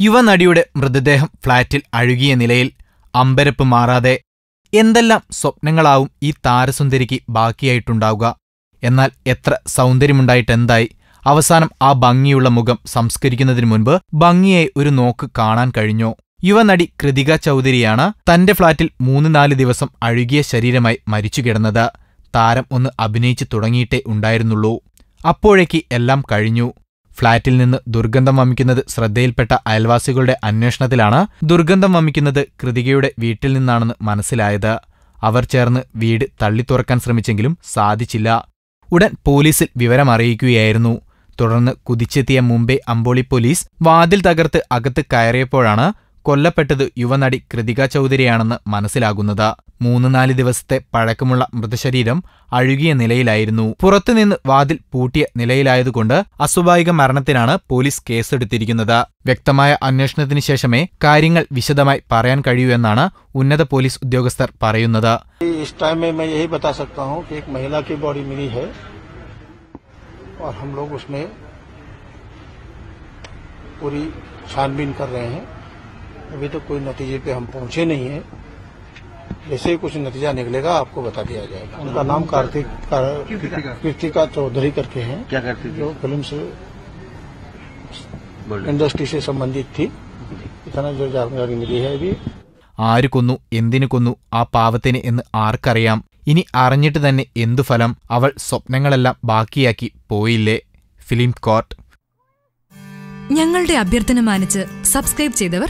യുവനടിയുടെ മൃതദേഹം ഫ്ളാറ്റിൽ അഴുകിയ നിലയിൽ അമ്പരപ്പ് മാറാതെ എന്തെല്ലാം സ്വപ്നങ്ങളാവും ഈ താരസുന്ദരിക്ക് ബാക്കിയായിട്ടുണ്ടാവുക? എന്നാൽ എത്ര സൗന്ദര്യമുണ്ടായിട്ടെന്തായി? അവസാനം ആ ഭംഗിയുള്ള മുഖം സംസ്കരിക്കുന്നതിനു മുൻപ് ഭംഗിയെ ഒരു നോക്ക് കാണാൻ കഴിഞ്ഞോ. യുവനടി കൃതിക ചൗധരിയാണ് തന്റെ ഫ്ളാറ്റിൽ മൂന്ന് നാല് ദിവസം അഴുകിയ ശരീരമായി മരിച്ചു കിടന്നത്. താരം ഒന്ന് അഭിനയിച്ചു തുടങ്ങിയിട്ടേ ഉണ്ടായിരുന്നുള്ളൂ. അപ്പോഴേക്ക് എല്ലാം കഴിഞ്ഞു. ഫ്ളാറ്റിൽ നിന്ന് ദുർഗന്ധം വമിക്കുന്നത് ശ്രദ്ധയിൽപ്പെട്ട അയൽവാസികളുടെ അന്വേഷണത്തിലാണ് ദുർഗന്ധം വമിക്കുന്നത് കൃതികയുടെ വീട്ടിൽ നിന്നാണെന്ന് മനസ്സിലായത്. അവർ ചേർന്ന് വീട് തള്ളിത്തുറക്കാൻ ശ്രമിച്ചെങ്കിലും സാധിച്ചില്ല. ഉടൻ പോലീസിൽ വിവരമറിയിക്കുകയായിരുന്നു തുടർന്ന് കുതിച്ചെത്തിയ മുംബൈ അമ്പോളി പോലീസ് വാതിൽ തകർത്ത് അകത്ത് കയറിയപ്പോഴാണ് കൊല്ലപ്പെട്ടത് യുവനടി കൃതിക ചൗധരിയാണെന്ന് മനസ്സിലാകുന്നത് മൂന്ന് നാല് ദിവസത്തെ പഴക്കമുള്ള മൃതശരീരം അഴുകിയ നിലയിലായിരുന്നു പുറത്തുനിന്ന് വാതിൽ പൂട്ടിയ നിലയിലായതുകൊണ്ട് അസ്വാഭാവിക മരണത്തിനാണ് പോലീസ് കേസെടുത്തിരിക്കുന്നത് വ്യക്തമായ അന്വേഷണത്തിന് ശേഷമേ കാര്യങ്ങൾ വിശദമായി പറയാൻ കഴിയൂ എന്നാണ് ഉന്നത പോലീസ് ഉദ്യോഗസ്ഥർ പറയുന്നത് इस टाइम में मैं यही बता सकता हूँ कि एक महिला की बॉडी मिली है और हम लोग उसमें पूरी छानबीन कर रहे हैं अभी तक कोई नतीजे पे हम पहुंचे नहीं हैं जैसे ही कुछ नतीजा निकलेगा आपको बता दिया जाएगा उनका नाम कार्तिक कार- कृतिका चौधरी करके हैं क्या करती थी जो फिल्म से बोल इंडस्ट्री से संबंधित थी इतना जो जानकारी मिली है अभी ആര് കൊന്നു എന്തിനു കൊന്നു ആ പാവത്തിന് എന്ന് ആർക്കറിയാം ഇനി അറിഞ്ഞിട്ട് തന്നെ എന്തു ഫലം അവൾ സ്വപ്നങ്ങളെല്ലാം ബാക്കിയാക്കി പോയില്ലേ ഫിലിം കോർട്ട് ഞങ്ങളുടെ അഭ്യർത്ഥന മാനിച്ച് സബ്സ്ക്രൈബ് ചെയ്തവർ